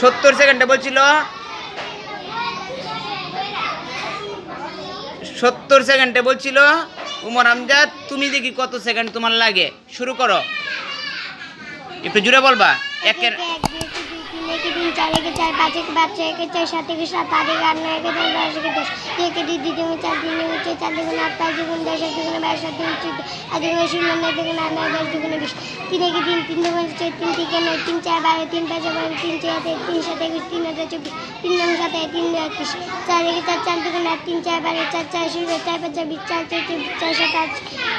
সত্তর সেকেন্ডে বলছিল। সত্তর সেকেন্ডে বলছিল, উমর আমজাদ, তুমি দেখি কত সেকেন্ড তোমার লাগে? শুরু করো। একটু জুড়ে বলবা? একের এক দুই চার একে চার পাঁচ একে পাঁচ একে ছয় সাত একে সাত আট একে আট নয় একে দশ দশ একে দশ। দুই একে দুই দুই দুগুণ চার তিন দুগুণ চার দুগুণ আট, পাঁচ দুগুণ দশ, এক দুগুণ বারো, সাত দুগুণ চোদ্দ, আট দুগুণ ষোলো নয় দুগুণ আট, নয়, দশ দুগুণ বিশ। তিন একে তিন তিন দুগুণ ছয়, তিন তিকে নয়, তিন, চার, বারো, তিন, পাঁচ বারো তিন ছয় হাতে তিন, সাত, একুশ, তিন হাজার চব্বিশ, তিন, নয়, সাত তিন, নয়, একত্রিশ। চার একে চার চার দুগুণ আট, তিন, চার, বারো, চার চার, ষোলো, চার, পাঁচ বিশ, চার, ছয়, চব্বিশ, চার, সাত, আট,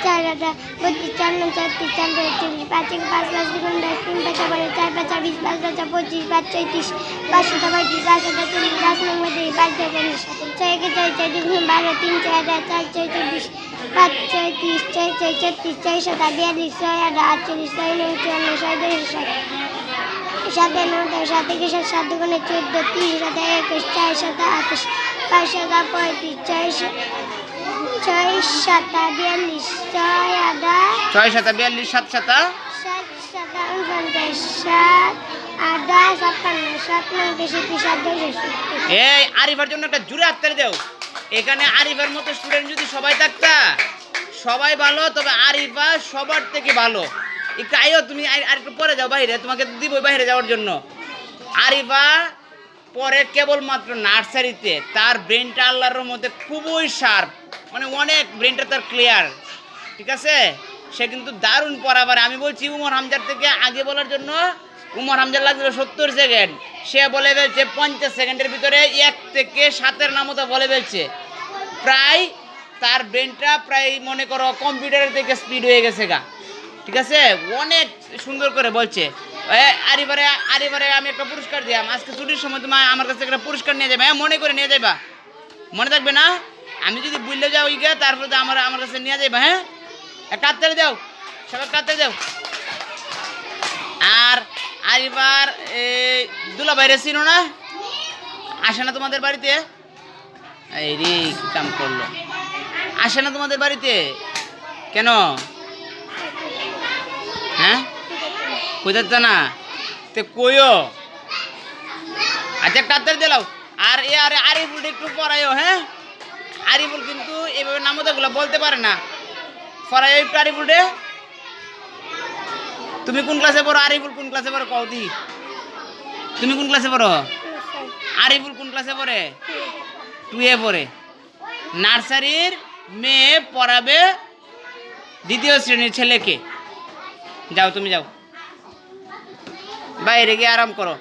চার, আটা বত্রিশ, চার, নয়, চার, তিন, চার চল্লিশ পাঁচ একে পাঁচ পাঁচ দুগুণ দশ, তিন, পাঁচ বারো, চার, পাঁচ বিশ, পাঁচ পাঁচ পঁচিশ পাঁচ ছয়ত্রিশ পাঁচ শত পঁয়ত্রিশ পাঁচ শত চল্লিশ পাঁচ নম্বর দুই পাঁচ ছয় চল্লিশ ছয় একে ছয় ছয় দুগুণ বারো তিন ছয় আঠারো চার ছয় চব্বিশ পাঁচ ছয় তিরিশ ছয় ছয় ছত্রিশ ছয় শত বিয়াল্লিশ ছয় আঠারো আটচল্লিশ ছয় নয় চুয়ান্ন ছয় দশ ষাট সাত। নয় সাত একে সাত সাত দুগুণে চোদ্দ তিন সাত একুশ চার সাত আঠাশ পাঁচ সাত পঁয়ত্রিশ ছয় ছয় সাত বিয়াল্লিশ ছয় আধা ছয় সাতা বিয়াল্লিশ সাত সাতা সাত সাত উনপঞ্চাশ সাত আধা এই, আরিফার জন্য একটা জুড়ে হাততালি দেও। এখানে আরিফার মতো স্টুডেন্ট যদি সবাই থাকতা, সবাই ভালো, তবে আরিফা সবার থেকে ভালো। একটু তুমি আর একটু পরে যাও বাইরে, তোমাকে দিব বাইরে যাওয়ার জন্য। আরিফা পরে কেবলমাত্র নার্সারিতে, তার ব্রেনটা আল্লাহর মধ্যে খুবই শার্প মানে অনেক ব্রেনটা তার ক্লিয়ার ঠিক আছে? সে কিন্তু দারুণ পড়াবার। আমি বলছি, উমর হামজার থেকে আগে বলার জন্য উমর হামজার লাগছিল সত্তর সেকেন্ড। সে বলে ফেলছে পঞ্চাশ সেকেন্ডের ভিতরে এক থেকে সাতের নামতো বলে ফেলছে। প্রায় তার ব্রেনটা প্রায় মনে করো কম্পিউটারের থেকে স্পিড হয়ে গেছে গা। ঠিক আছে? অনেক সুন্দর করে বলছে। আরিবারে আরিবারে আমি একটা পুরস্কার দিলাম। আজকে ছুটির সময় তোমার আমার কাছে একটা পুরস্কার নিয়ে যাবে। হ্যাঁ মনে করে নিয়ে যাবা মনে থাকবে না? আমি যদি বুঝলে যাও ইগে তারপরে তো আমার আমার কাছে নিয়ে যাবা হ্যাঁ? কাততালি দাও। সবাই কাততালি দাও। আর আর এবার দুলা বাইরে চিনো না? আসে না তোমাদের বাড়িতে? এই রে কাম করল? আসে না তোমাদের বাড়িতে? কেন? হ্যাঁ? কোথাচ্ছে না। তে কইও। আচ্ছা একটা কাততালি দিলাও আর এ, আর আরিফুল একটু পড়াইও হ্যাঁ? আরিফুল কিন্তু এভাবে নামতাগুলো বলতে পারে না। পড়াইও একটু আরিফুল তুমি কোন ক্লাসে পড়ো? আরিফুল কোন ক্লাসে পড়ো? কৌদি। তুমি কোন ক্লাসে পড়ো? আরিফুল কোন ক্লাসে পড়ে? টুয়ে পড়ে। নার্সারির মেয়ে পড়াবে দ্বিতীয় শ্রেণির ছেলেকে। যাও, তুমি যাও। বাইরে গিয়ে আরাম করো।